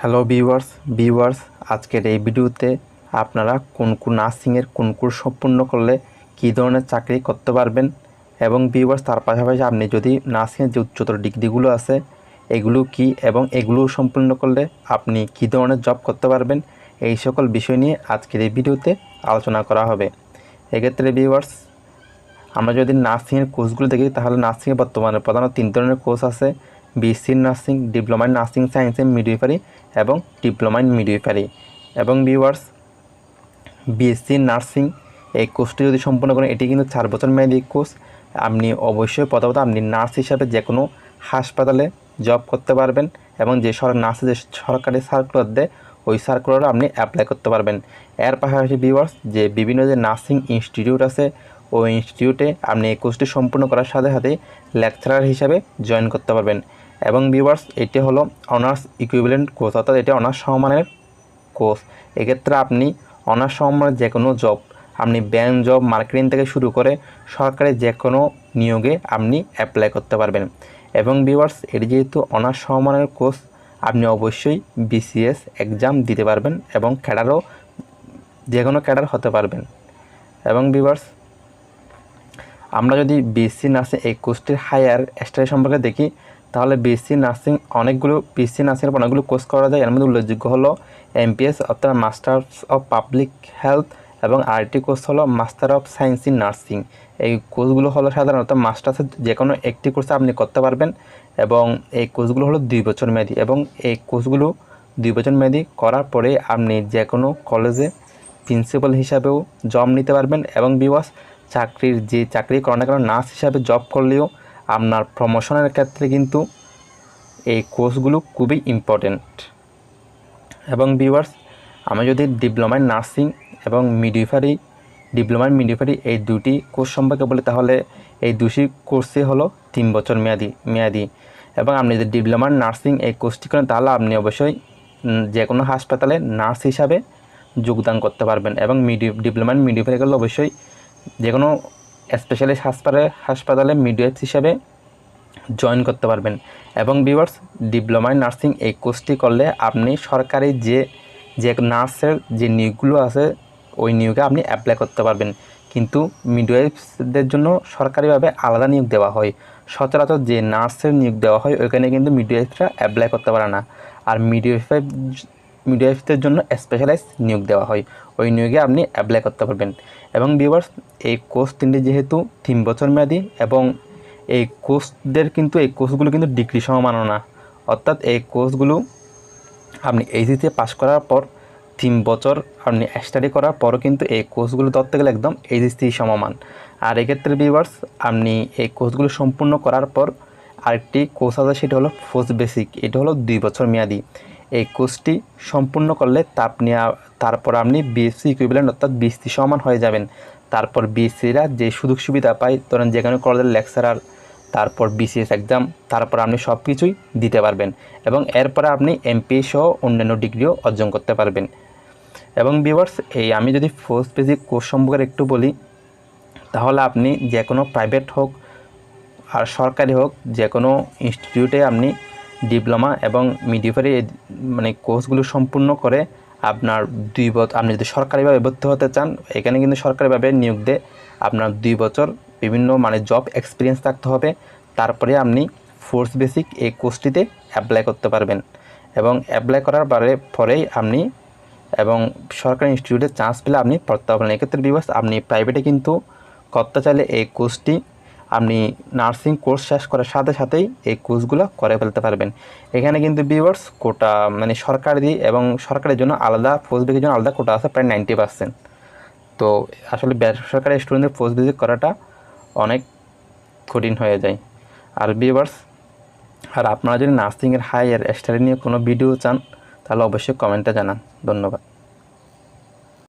Hello viewers viewers আজকের এই ভিডিওতে আপনারা কোন কোন নার্সিংয়ের কোন কোন সম্পূর্ণ করলে কী ধরনের চাকরি করতে পারবেন? এবং ভিউয়ার্স তার পাশাপাশি আপনি যদি নার্সিংয়ের যে উচ্চতর ডিগ্রিগুলো আছে, এগুলো কি এবং এগুলো সম্পূর্ণ করলে আপনি কী ধরনের জব করতে পারবেন? এই সকল বিষয় নিয়ে আজকের এই ভিডিওতে আলোচনা করা হবে। এক্ষেত্রে ভিউয়ার্স আমরা যদি নার্সিংয়ের কোর্সগুলো দেখি, তাহলে নার্সিংয়ে বর্তমানে প্রধানত তিন ধরনের কোর্স আছে। BSc nursing diploma in nursing science and midwifery এবং ডিপ্লোমা ইন মিডওয়াইফারি এবং ভিউয়ার্স বিএসসি নার্সিং এই কোর্সটি যদি সম্পূর্ণ করেন, এটি কিন্তু চার বছর মেয়াদি কোর্স আপনি অবশ্যই প্রথমত আপনি নার্স হিসাবে যে কোনো হাসপাতালে জব করতে পারবেন এবং যে সর নার্সে যে সরকারি সার্কুলার দেয়, ওই সার্কুলারও আপনি অ্যাপ্লাই করতে পারবেন। এর পাশাপাশি ভিউয়ার্স যে বিভিন্ন যে নার্সিং ইনস্টিটিউট আছে, ওই ইনস্টিটিউটে আপনি এই কোর্সটি সম্পূর্ণ করার সাথে সাথে লেকচারার হিসাবে জয়েন করতে পারবেন। এবং ভিউয়ার্স এটি হলো অনার্স ইকুইভ্যালেন্ট কোর্স অর্থাৎ এটি অনার্স সমমানের কোর্স এক্ষেত্রে আপনি অনার্স সমমানের যে কোনো জব আপনি ব্যাংক জব মার্কেটিং থেকে শুরু করে সরকারি যে কোনো নিয়োগে আপনি অ্যাপ্লাই করতে পারবেন। এবং ভিউয়ার্স এটি যেহেতু অনার্স সমমানের কোর্স আপনি অবশ্যই বিসিএস এক্সাম দিতে পারবেন এবং ক্যাডারও যে কোনো ক্যাডার হতে পারবেন। এবং ভিউয়ার্স আমরা যদি বিএসসি নার্সিং এই কোর্সটির হায়ার স্টাডি সম্পর্কে দেখি, তাহলে বিএসসি নার্সিং অনেকগুলো বিএসসি নার্সিংয়ের অনেকগুলো কোর্স করা যায়। এর মধ্যে উল্লেখযোগ্য হলো এমপিএস অর্থাৎ মাস্টার্স অফ পাবলিক হেলথ এবং আরটি কোর্স হলো master of science in nursing এই কোর্সগুলো হলো সাধারণত মাস্টার্সের যে কোনো একটি কোর্সে আপনি করতে পারবেন এবং এই কোর্সগুলো হলো দুই বছর মেয়াদি এবং এই কোর্সগুলো দুই বছর মেয়াদি করার পরে আপনি যে কোনো কলেজে প্রিন্সিপাল হিসাবেও জব নিতে পারবেন এবং বিবাস চাকরির যে চাকরি করেন না কেন নার্স হিসাবে জব করলেও আপনার প্রমোশনের ক্ষেত্রে কিন্তু এই কোর্সগুলো খুবই ইম্পর্টেন্ট এবং ভিউয়ার্স আমি যদি ডিপ্লোমা নার্সিং এবং মিডিফারি ডিপ্লোমা মিডিফারি এই দুটি কোর্স সম্পর্কে বলি, তাহলে এই দুটি কোর্সই হলো তিন বছর মেয়াদি মেয়াদি। এবং আপনি যদি ডিপ্লোমা নার্সিং এই কোর্সটি করেন, তাহলে আপনি অবশ্যই যে কোনো হাসপাতালে নার্স হিসাবে যোগদান করতে পারবেন। এবং মিডি ডিপ্লোমা মিডিফারি করলে অবশ্যই যে কোনো স্পেশালিস্ট হাসপাতালে হাসপাতালে মিডওয়াইফ হিসাবে জয়েন করতে পারবেন। এবং ভিউয়ার্স, ডিপ্লোমা নার্সিং এই কোর্সটি করলে আপনি সরকারি যে যে নার্সের যে নিয়োগগুলো আছে, ওই নিয়োগে আপনি অ্যাপ্লাই করতে পারবেন। কিন্তু মিডওয়াইফদের জন্য সরকারিভাবে আলাদা নিয়োগ দেওয়া হয়। সচরাচর যে নার্সের নিয়োগ দেওয়া হয়, ওইখানে কিন্তু মিডওয়াইফরা অ্যাপ্লাই করতে পারে না। আর মিডওয়াইফ মিডওয়াইফদের জন্য স্পেশালাইজ নিয়োগ দেওয়া হয়। ওই নিয়োগে আপনি অ্যাপ্লাই করতে পারবেন। এবং ভিউয়ার্স এই কোর্স তিনটি যেহেতু তিন বছর মেয়াদি এবং এই কোর্সদের কিন্তু, এই কোর্সগুলো কিন্তু ডিগ্রি সমমানও না। অর্থাৎ এই কোর্সগুলো আপনি এইচএসিতে পাস করার পর, তিন বছর আপনি স্টাডি করার পরও কিন্তু এই কোর্সগুলো ধরতে গেলে একদম এইচএসসি সমমান। আর এক্ষেত্রে ভিউয়ার্স আপনি এই কোর্সগুলো সম্পূর্ণ করার পর আরেকটি কোর্স আছে, সেটা হলো ফোর্স বেসিক এটা হলো দুই বছর মেয়াদি। এই কোর্সটি সম্পূর্ণ করলে তা আপনি তারপর আপনি বিএসসি ইকুইভ্যালেন্ট অর্থাৎ বিএসসি সমান হয়ে যাবেন। তারপর বিএসসিরা যে সুযোগ সুবিধা পায়, ধরেন যেখানে কলেজের লেকচারার তারপর বিসিএস এক্সাম তারপর আপনি সব কিছুই দিতে পারবেন এবং এরপরে আপনি এমপি সহ অন্যান্য ডিগ্রিও অর্জন করতে পারবেন। এবং ভিউয়ার্স এই আমি যদি ফোর্স বেসিক কোর্স সম্পর্কে একটু বলি, তাহলে আপনি যে কোনো প্রাইভেট হোক আর সরকারি হোক যে কোনো ইনস্টিটিউটে আপনি ডিপ্লোমা এবং মিডিফারি মানে কোর্সগুলো সম্পূর্ণ করে আপনার দুই বছর আপনি যদি সরকারিভাবে ভর্তি হতে চান, এখানে কিন্তু সরকারিভাবে নিয়োগ দেয় আপনার দুই বছর বিভিন্ন মানে জব এক্সপিরিয়েন্স থাকতে হবে। তারপরে আপনি ফোর্স বেসিক এই কোর্সটিতে অ্যাপ্লাই করতে পারবেন। এবং অ্যাপ্লাই করার পরে, পরেই আপনি এবং সরকারি ইনস্টিটিউটে চান্স পেলে আপনি পড়তে পারবেন এক্ষেত্রে বিবাস আপনি প্রাইভেটে কিন্তু করতে চাইলে এই কোর্সটি আপনি নার্সিং কোর্স শেষ করার সাথে সাথেই এই কোর্সগুলো করে ফেলতে পারবেন। এখানে কিন্তু বিভার্স কোটা মানে সরকারি এবং সরকারের জন্য আলাদা পোস্ট বেসিকের জন্য আলাদা কোটা আছে প্রায় নাইনটি পার্সেন্ট তো আসলে বেসরকারি স্টুডেন্টদের পোস্ট বেসিক করাটা অনেক কঠিন হয়ে যায়। আর বিভার্স আর আপনারা যদি নার্সিংয়ের হায়ার স্টাডি নিয়ে কোনো ভিডিও চান, তাহলে অবশ্যই কমেন্টে জানান। ধন্যবাদ।